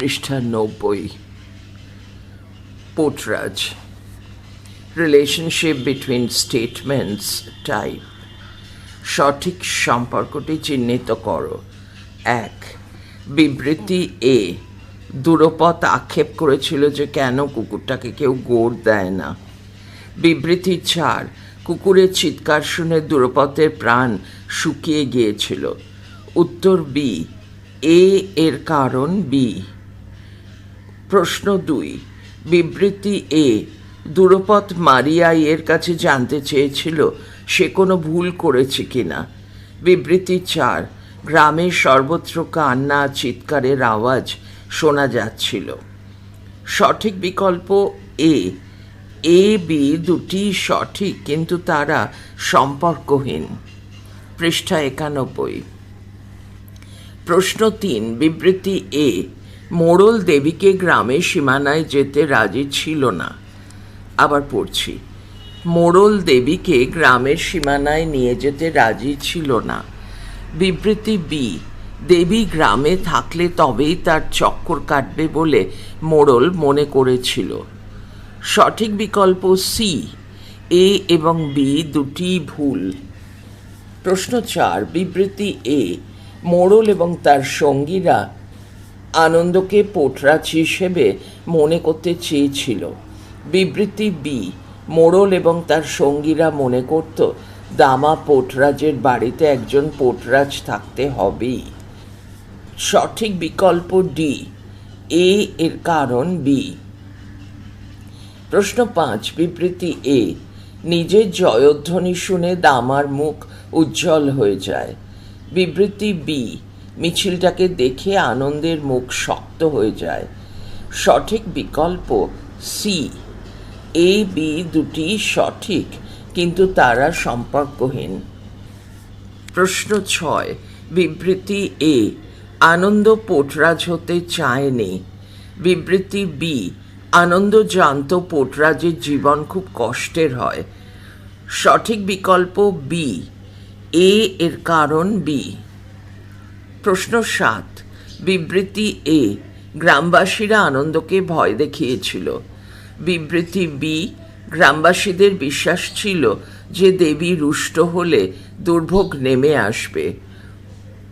পৃষ্ঠা নব্বই। পোটরাজ রিলেশনশিপ বিটুইন স্টেটমেন্টস টাইপ সঠিক সম্পর্কটি চিহ্নিত করো। এক, বিবৃতি এ দূরপথ আক্ষেপ করেছিল যে কেন কুকুরটাকে কেউ গোড় দেয় না। বিবৃতি চার, কুকুরের চিৎকার শুনে দূরপথের প্রাণ শুকিয়ে গিয়েছিল। উত্তর বি এ এর কারণ বি প্রশ্ন দুই। বিবৃতি এ, দূরপথ মারিয়াই এর কাছে জানতে চেয়েছিল সে কোনো ভুল করেছে কিনা। বিবৃতি চার, গ্রামের সর্বত্র কান্না, চিৎকারের আওয়াজ শোনা যাচ্ছিল। সঠিক বিকল্প এ এ, বি দুটি সঠিক কিন্তু তারা সম্পর্কহীন। পৃষ্ঠা একানব্বই। প্রশ্ন তিন, বিবৃতি এ মোড়ল দেবীকে গ্রামের সীমানায় যেতে রাজি ছিল না। আবার পড়ছি। মোড়ল দেবীকে গ্রামের সীমানায় নিয়ে যেতে রাজি ছিল না। বিবৃতি বি দেবী গ্রামে থাকলে তবেই তার চক্কর কাটবে বলে মোড়ল মনে করেছিল। সঠিক বিকল্প সি এ এবং বি দুটি ভুল। প্রশ্ন চার, বিবৃতি এ মোড়ল এবং তার সঙ্গীরা আনন্দকে পোটরাজ হিসেবে মনে করতে চেয়েছিল। বিবৃতি বি মোড়ল এবং তার সঙ্গীরা মনে করত, দামা পোটরাজের বাড়িতে একজন পোটরাজ থাকতে হবেই। সঠিক বিকল্প ডি এ এর কারণ বি প্রশ্ন পাঁচ, বিবৃতি এ নিজের জয়ধ্বনি শুনে দামার মুখ উজ্জ্বল হয়ে যায়। বিবৃতি বি মিছিলটাকে দেখে আনন্দের মুখ শক্ত হয়ে যায়। সঠিক বিকল্প সি এ বি দুটি সঠিক, কিন্তু তারা সম্পর্কহীন। প্রশ্ন ছয়। বিবৃতি এ আনন্দ পোটরাজ হতে চায়নি বিবৃতি বি আনন্দ জানত পোটরাজের জীবন খুব কষ্টের হয়। সঠিক বিকল্প বি এ এর কারণ বি প্রশ্ন সাত। বিবৃতি এ। গ্রামবাসীরা আনন্দকে ভয় দেখিয়েছিল। বিবৃতি বি। গ্রামবাসীদের বিশ্বাস ছিল যে দেবী রুষ্ট হলে দুর্ভোগ নেমে আসবে।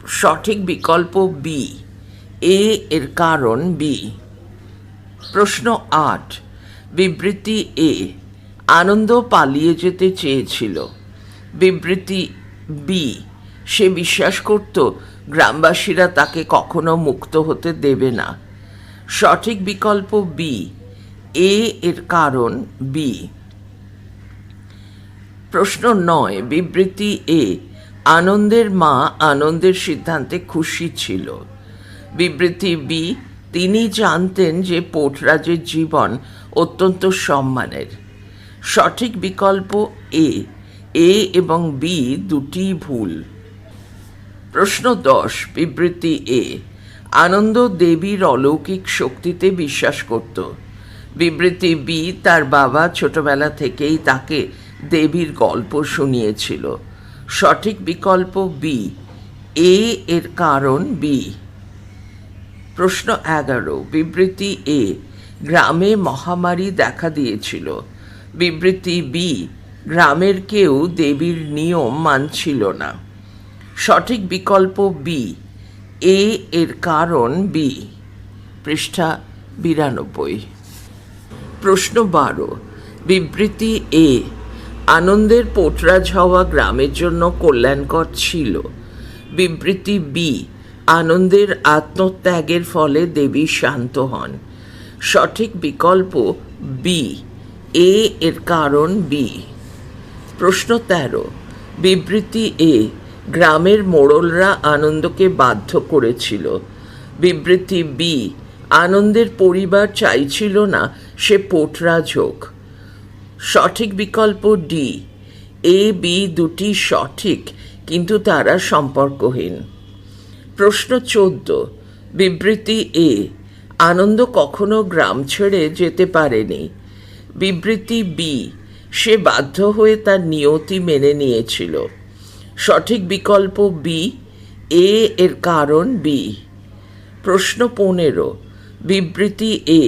সঠিক বিকল্প বি। এ এর কারণ বি। প্রশ্ন আট। বিবৃতি এ। আনন্দ পালিয়ে যেতে চেয়েছিল। বিবৃতি বি। সে বিশ্বাস করত গ্রামবাসীরা তাকে কখনো মুক্ত হতে দেবে না। সঠিক বিকল্প বি এ এর কারণ বি প্রশ্ন নয়, বিবৃতি এ আনন্দের মা আনন্দের সিদ্ধান্তে খুশি ছিল। বিবৃতি বি তিনি জানতেন যে পোটরাজের জীবন অত্যন্ত সম্মানের। সঠিক বিকল্প এ এ এবং বি দুটি ভুল। প্রশ্ন দশ, বিবৃতি এ। আনন্দ দেবীর অলৌকিক শক্তিতে বিশ্বাস করত। বিবৃতি বি, তার বাবা ছোটবেলা থেকেই তাকে দেবীর গল্প শুনিয়েছিল। সঠিক বিকল্প বি, এ এর কারণ বি। প্রশ্ন এগারো, বিবৃতি এ, গ্রামে মহামারী দেখা দিয়েছিল। বিবৃতি বি, গ্রামের কেউ দেবীর নিয়ম মানছিল না। সঠিক বিকল্প বি এ এর কারণ বি পৃষ্ঠা বিরানব্বই। প্রশ্ন বারো, বিবৃতি এ আনন্দের পোটরাজ হওয়া গ্রামের জন্য কল্যাণকর ছিল। বিবৃতি বি আনন্দের আত্মত্যাগের ফলে দেবী শান্ত হন। সঠিক বিকল্প বি এ এর কারণ বি প্রশ্ন তেরো, বিবৃতি এ গ্রামের মোড়লরা আনন্দকে বাধ্য করেছিল। বিবৃতি বি আনন্দের পরিবার চাইছিল না, সে পোটরাজ হোক। সঠিক বিকল্প ডি এ বি দুটি সঠিক, কিন্তু তারা সম্পর্কহীন। প্রশ্ন চোদ্দ, বিবৃতি এ আনন্দ কখনো গ্রাম ছেড়ে যেতে পারেনি। বিবৃতি বি সে বাধ্য হয়ে তার নিয়তি মেনে নিয়েছিল। সঠিক বিকল্প বি এ এর কারণ বি প্রশ্ন পনেরো, বিবৃতি এ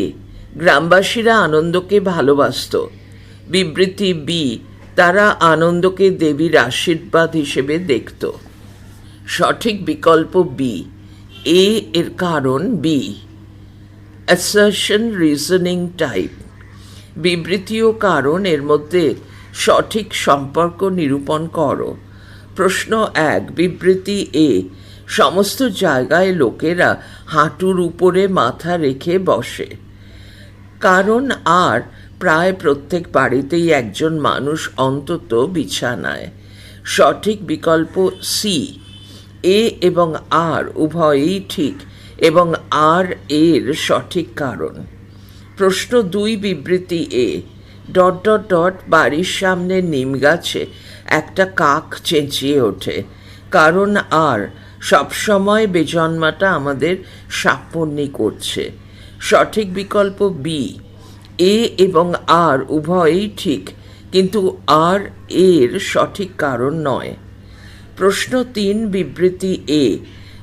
গ্রামবাসীরা আনন্দকে ভালোবাসত। বিবৃতি বি তারা আনন্দকে দেবীর আশীর্বাদ হিসেবে দেখত। সঠিক বিকল্প বি এ এর কারণ বি অ্যাসার্শন রিজনিং টাইপ বিবৃতি ও কারণ এর মধ্যে সঠিক সম্পর্ক নিরূপণ করো। প্রশ্ন এক, বিবৃতি এ, সমস্ত জায়গায় লোকেরা হাঁটুর উপরে মাথা রেখে বসে। কারণ আর প্রায় প্রত্যেক বাড়িতেই একজন মানুষ অন্তত বিছানায়। সঠিক বিকল্প সি, এ এবং আর উভয়ই ঠিক এবং আর এর সঠিক কারণ। প্রশ্ন দুই, বিবৃতি এ ডট ডট ডট বাড়ির সামনে নিম গাছে একটা কাক চেঁচিয়ে ওঠে। কারণ আর সবসময় বেজন্মাটা আমাদের সাপন্যি করছে। সঠিক বিকল্প বি, এ এবং আর উভয়ই ঠিক, কিন্তু আর এর সঠিক কারণ নয়। প্রশ্ন তিন, বিবৃতি এ,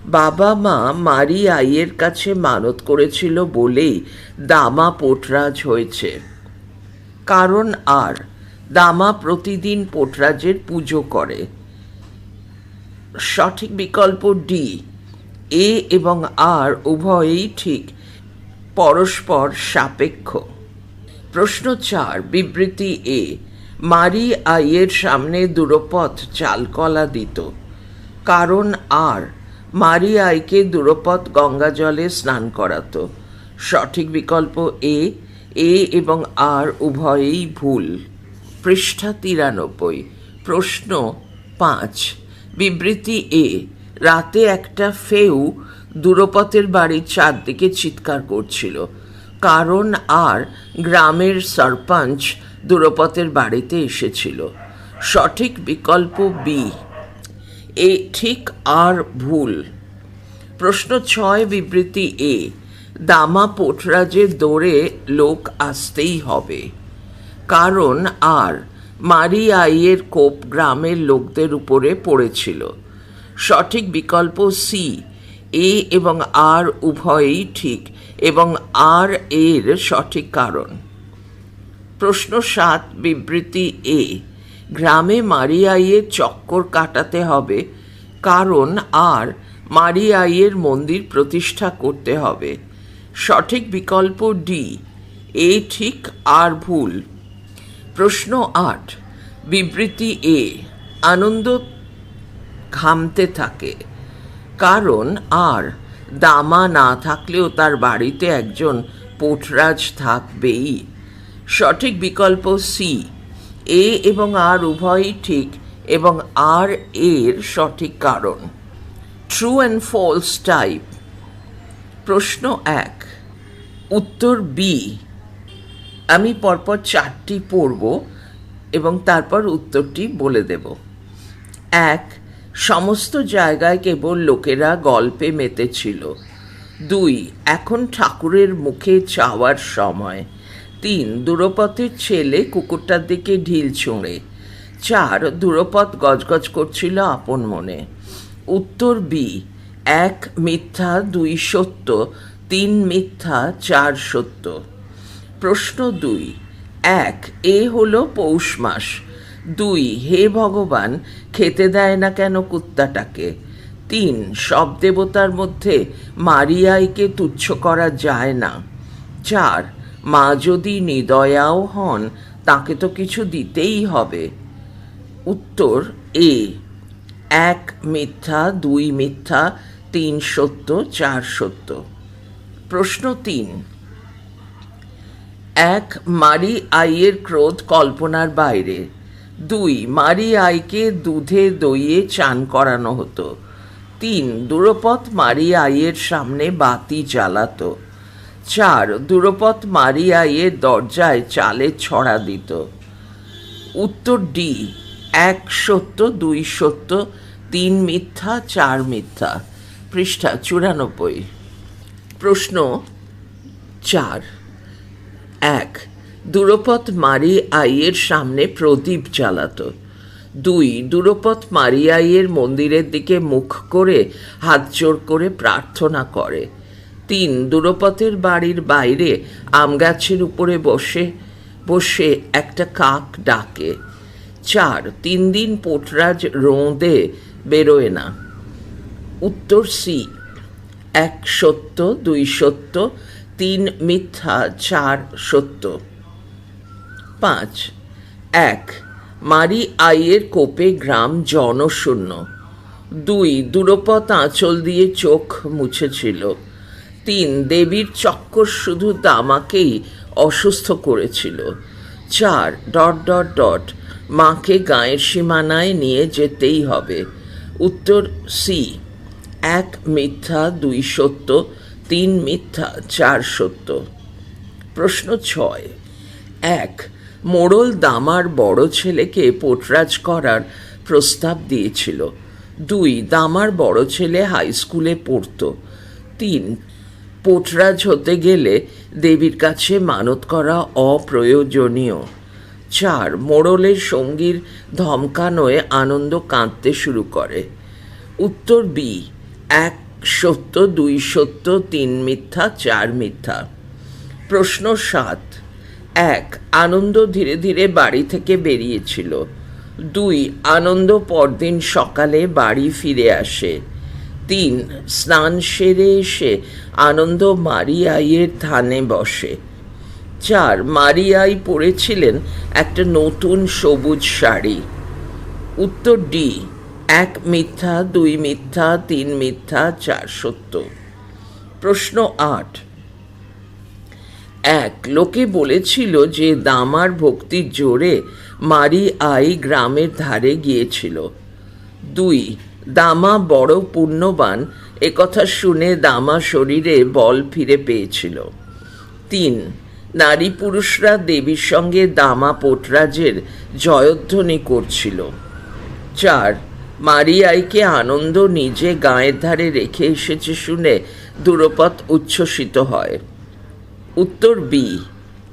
বাবা মা মারি আইয়ের কাছে মানত করেছিল বলেই দামা পোটরাজ হয়েছে। কারণ আর দামা প্রতিদিন পোটরাজের পুজো করে। সঠিক বিকল্প ডি, এ এবং আর উভয়ই ঠিক, পরস্পর সাপেক্ষ। প্রশ্ন চার, বিবৃতি এ, মারি আইয়ের সামনে দূরপথ চালকলা দিত। কারণ আর, মারি আইকে দূরপথ গঙ্গা জলে স্নান করাতো। সঠিক বিকল্প এ এ এবং আর উভয়েই ভুল। পৃষ্ঠা তিরানব্বই। প্রশ্ন পাঁচ। বিবৃতি এ। রাতে একটা ফেউ দূরপথের বাড়ির চারদিকে চিৎকার করছিল। কারণ আর গ্রামের সরপঞ্চ দূরপথের বাড়িতে এসেছিল। সঠিক বিকল্প বি। এ ঠিক আর ভুল। প্রশ্ন ছয়, বিবৃতি এ। দামা পোটরাজের দৌড়ে লোক আসতেই হবে। কারণ আর মারি আইয়ের কোপ গ্রামের লোকদের উপরে পড়েছিল। সঠিক বিকল্প সি এ এবং আর উভয়ই ঠিক এবং আর এর সঠিক কারণ। প্রশ্ন সাত, বিবৃতি এ গ্রামে মারিয়াইয়ের চক্কর কাটাতে হবে, কারণ আর মারিয়াইয়ের মন্দির প্রতিষ্ঠা করতে হবে। সঠিক বিকল্প ডি এ ঠিক আর ভুল। প্রশ্ন আট, বিবৃতি এ আনন্দ ঘামতে থাকে। কারণ আর, দামা না থাকলেও তার বাড়িতে একজন পোটরাজ থাকবেই। সঠিক বিকল্প সি এ এবং আর উভয়ই ঠিক এবং আর এর সঠিক কারণ। ট্রু অ্যান্ড ফলস টাইপ প্রশ্ন এক, উত্তর বি আমি পরপর চারটি পড়ব এবং তারপর উত্তরটি বলে দেব। এক, সমস্ত জায়গায় কেবল লোকেরা গল্পে মেতেছিল। দুই, এখন ঠাকুরের মুখে চাওয়ার সময়। তিন, দূরপথের ছেলে কুকুরটার দিকে ঢিল ছুঁড়ে। চার, দূরপথ গজগজ করছিল আপন মনে। উত্তর বি এক মিথ্যা দুই সত্য, তিন মিথ্যা চার সত্য। প্রশ্ন দুই, এক, এ হলো পৌষ মাস। দুই, হে ভগবান, খেতে দেয় না কেন কুত্তাটাকে? তিন, সব দেবতার মধ্যে মারিয়াইকে তুচ্ছ করা যায় না। চার, মা যদি নিদয়াও হন, তাকে তো কিছু দিতেই হবে। উত্তর, এ, এক মিথ্যা, দুই মিথ্যা তিন সত্য, চার সত্য। প্রশ্ন তিন। এক, মারি আইয়ের ক্রোধ কল্পনার বাইরে। দুই, মারি আইকে দুধে দইয়ে চান করানো হতো। তিন, দূরপথ মারি আইয়ের সামনে বাতি জ্বালাতো। চার, দূরপথ মারি আইয়ের দরজায় চালে ছড়া দিত। উত্তর ডি, এক সত্য, দুই সত্য, তিন মিথ্যা, চার মিথ্যা। পৃষ্ঠা চুরানব্বই। প্রশ্ন চার। এক, দূরপথ মারি আইয়ের সামনে প্রদীপ জ্বালাত। দুই, দূরপথ আইয়ের মন্দিরের দিকে মুখ করে হাত জোর করে প্রার্থনা করে। তিন, দূরপথের বাড়ির বাইরে আম গাছের উপরে বসে বসে একটা কাক ডাকে। চার, তিন দিন পোটরাজ রোঁদে বেরোয় না। উত্তর সি। এক সত্য, দুই সত্য, তিন মিথ্যা, চার সত্য। পাঁচ। এক। মারি আইয়ের কোপে গ্রাম জনশূন্য। দুই। দূরপথ আঁচল দিয়ে চোখ মুছেছিল। তিন। দেবীর চক্কর শুধু দামাকেই অসুস্থ করেছিল। চার। Dot dot dot. মাকে গায়ের সীমানায় নিয়ে যেতেই হবে। উত্তর সি। এক মিথ্যা দুই সত্য, তিন মিথ্যা চার সত্য। প্রশ্ন ছয়। এক, মোড়ল দামার বড় ছেলেকে পোটরাজ করার প্রস্তাব দিয়েছিল। দুই, দামার বড় ছেলে হাই স্কুলে পড়তো। তিন, পোটরাজ হতে গেলে দেবীর কাছে মানত করা অপ্রয়োজনীয়। চার, মোড়লের সঙ্গীর ধমকানোয় আনন্দ কাঁদতে শুরু করে। উত্তর বি এক সত্য, দুই সত্য, তিন মিথ্যা, চার মিথ্যা। প্রশ্ন সাত। এক, আনন্দ ধীরে ধীরে বাড়ি থেকে বেরিয়েছিল। দুই, আনন্দ পরদিন সকালে বাড়ি ফিরে আসে। তিন, স্নান সেরে এসে আনন্দ মারিয়াইয়ের থানে বসে। চার, মারিয়াই পরেছিলেন একটা নতুন সবুজ শাড়ি। উত্তর ডি এক মিথ্যা, দুই মিথ্যা, তিন মিথ্যা, চার সত্য। প্রশ্ন আট। এক, লোকে বলেছিল যে দামার ভক্তির জোরে মারি আই গ্রামের ধারে গিয়েছিল। দুই, দামা বড় পুণ্যবান একথা শুনে দামা শরীরে বল ফিরে পেয়েছিল। তিন, নারী পুরুষরা দেবীর সঙ্গে দামা পোটরাজের জয়ধ্বনি করছিল। চার মারিয়াইকে আনন্দ নিজে গায়ের ধারে রেখে এসেছে শুনে দূরপথ উচ্ছ্বসিত হয়। উত্তর বি,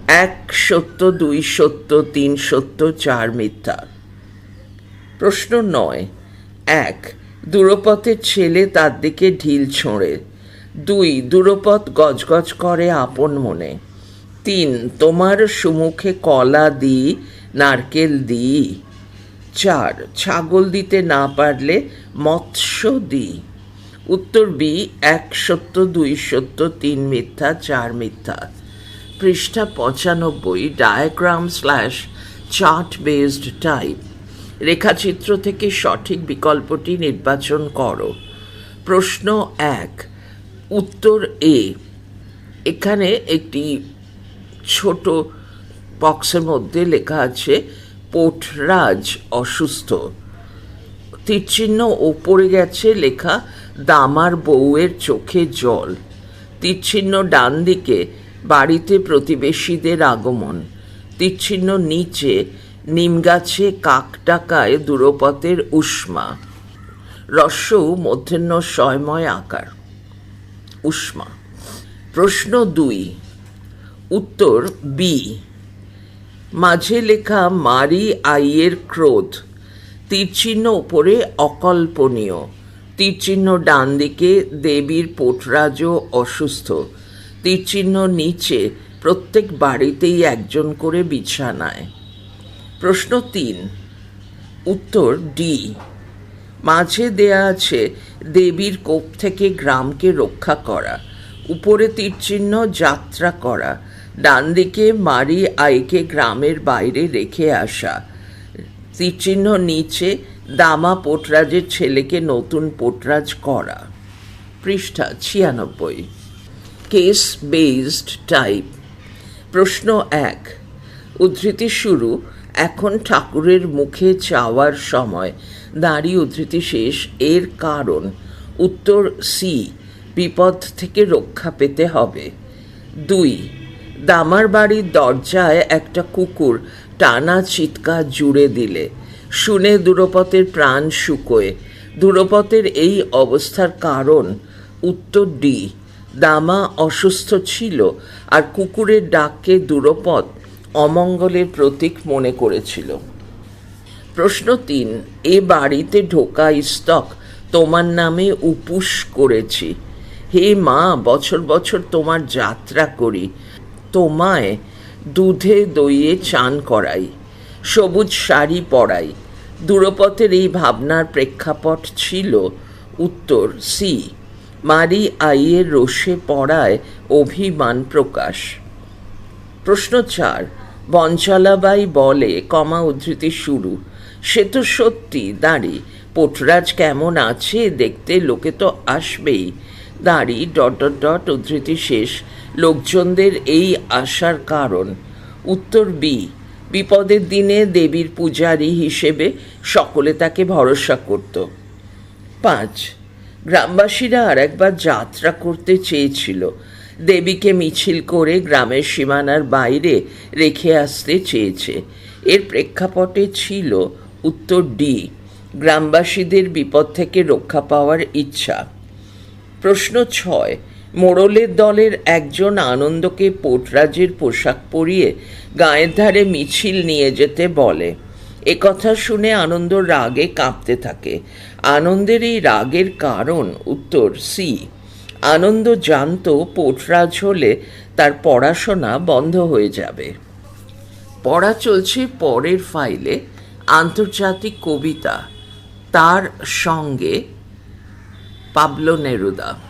এক সত্য, দুই সত্য, তিন সত্য, চার মিথ্যা। প্রশ্ন নয়, এক, দূরপথের ছেলে তার দিকে ঢিল ছোঁড়ে। দুই, দূরপথ গজগজ করে আপন মনে। তিন, তোমার সুমুখে কলা দিই নারকেল দিই চার ছাগল দিতে না পারলে মৎস্য দিই উত্তর বি এক সত্য, দুই সত্য, তিন মিথ্যা, চার মিথ্যা। পৃষ্ঠা পঁচানব্বই diagram slash chart based type রেখাচিত্র থেকে সঠিক বিকল্পটি নির্বাচন করো। প্রশ্ন এক, উত্তর এ এখানে একটি ছোট বক্সের মধ্যে লেখা আছে পোটরাজ অসুস্থ। তীরচিহ্ন ওপরে গেছে লেখা দামার বউয়ের চোখে জল। তীরচিহ্ন ডান দিকে, বাড়িতে প্রতিবেশীদের আগমন। তীরচিহ্ন নিচে নিমগাছে কাক ডাকায় দূরপথের উষ্মা। রস্য মধ্যাহ্ন শয়ময় আকার। উষ্মা। প্রশ্ন দুই। উত্তর বি। মাঝে লেখা মারি আইয়ের ক্রোধ। তীরচিহ্ন উপরে অকল্পনীয়। তীরচিহ্ন ডান দিকে দেবীর পোটরাজও অসুস্থ। তীরচিহ্ন নিচে প্রত্যেক বাড়িতেই একজন করে বিছানায়। প্রশ্ন তিন। উত্তর ডি। মাঝে দেয়া আছে দেবীর কোপ থেকে গ্রামকে রক্ষা করা। উপরে তীরচিহ্ন যাত্রা করা। ডান দিকে মারি আইকে গ্রামের বাইরে রেখে আসা। তীরচিহ্ন নিচে দামা পোটরাজের ছেলেকে নতুন পোটরাজ করা। পৃষ্ঠা ছিয়ানব্বই। Case based type. প্রশ্ন এক। উদ্ধৃতি শুরু। এখন ঠাকুরের মুখে চাওয়ার সময়। দাঁড়িয়ে উদ্ধৃতি শেষ। এর কারণ। উত্তর সি। বিপদ থেকে রক্ষা পেতে হবে। দুই। দামার বাড়ির দরজায় একটা কুকুর টানা চিৎকার জুড়ে দিলে। শুনে দূরপথের প্রাণ শুকোয়। দূরপথের এই অবস্থার কারণ উত্তর ডি দামা অসুস্থ ছিল আর কুকুরের ডাককে দূরপথ অমঙ্গলের প্রতীক মনে করেছিল। প্রশ্ন তিন, এ বাড়িতে ঢোকা স্তক, তোমার নামে উপুস করেছি। হে মা, বছর বছর তোমার যাত্রা করি। তোমায় দুধে দইয়ে চান করাই, সবুজ শাড়ি পরাই। দূরপথের এই ভাবনার প্রেক্ষাপট ছিল উত্তর সি। মারি আইয়ের রোষে পড়ায় অভিমান প্রকাশ। প্রশ্ন চার বঞ্চালাবাই বলে কমা উদ্ধৃতি শুরু। সে তো সত্যি, দাঁড়ি, পোটরাজ কেমন আছে দেখতে লোকে তো আসবেই। দাঁড়ি, ডট ডট ডট, উদ্ধৃতি শেষ। লোকজনদের এই আসার কারণ। উত্তর বি বিপদের দিনে দেবীর পূজারী হিসেবে সকলে তাকে ভরসা করত। পাঁচ, গ্রামবাসীরা আর একবার যাত্রা করতে চেয়েছিল। দেবীকে মিছিল করে গ্রামের সীমানার বাইরে রেখে আসতে চেয়েছে। এর প্রেক্ষাপটে ছিল উত্তর ডি গ্রামবাসীদের বিপদ থেকে রক্ষা পাওয়ার ইচ্ছা। প্রশ্ন ছয় মোড়লের দলের একজন আনন্দকে পোটরাজের পোশাক পরিয়ে গায়ের ধারে মিছিল নিয়ে যেতে বলে। একথা শুনে আনন্দ রাগে কাঁপতে থাকে। আনন্দের এই রাগের কারণ উত্তর সি। আনন্দ জানতো পোটরাজ হলে তার পড়াশোনা বন্ধ হয়ে যাবে। পড়া চলছে পরের ফাইলে। আন্তর্জাতিক কবিতা। তার সঙ্গে পাবলো নেরুদা।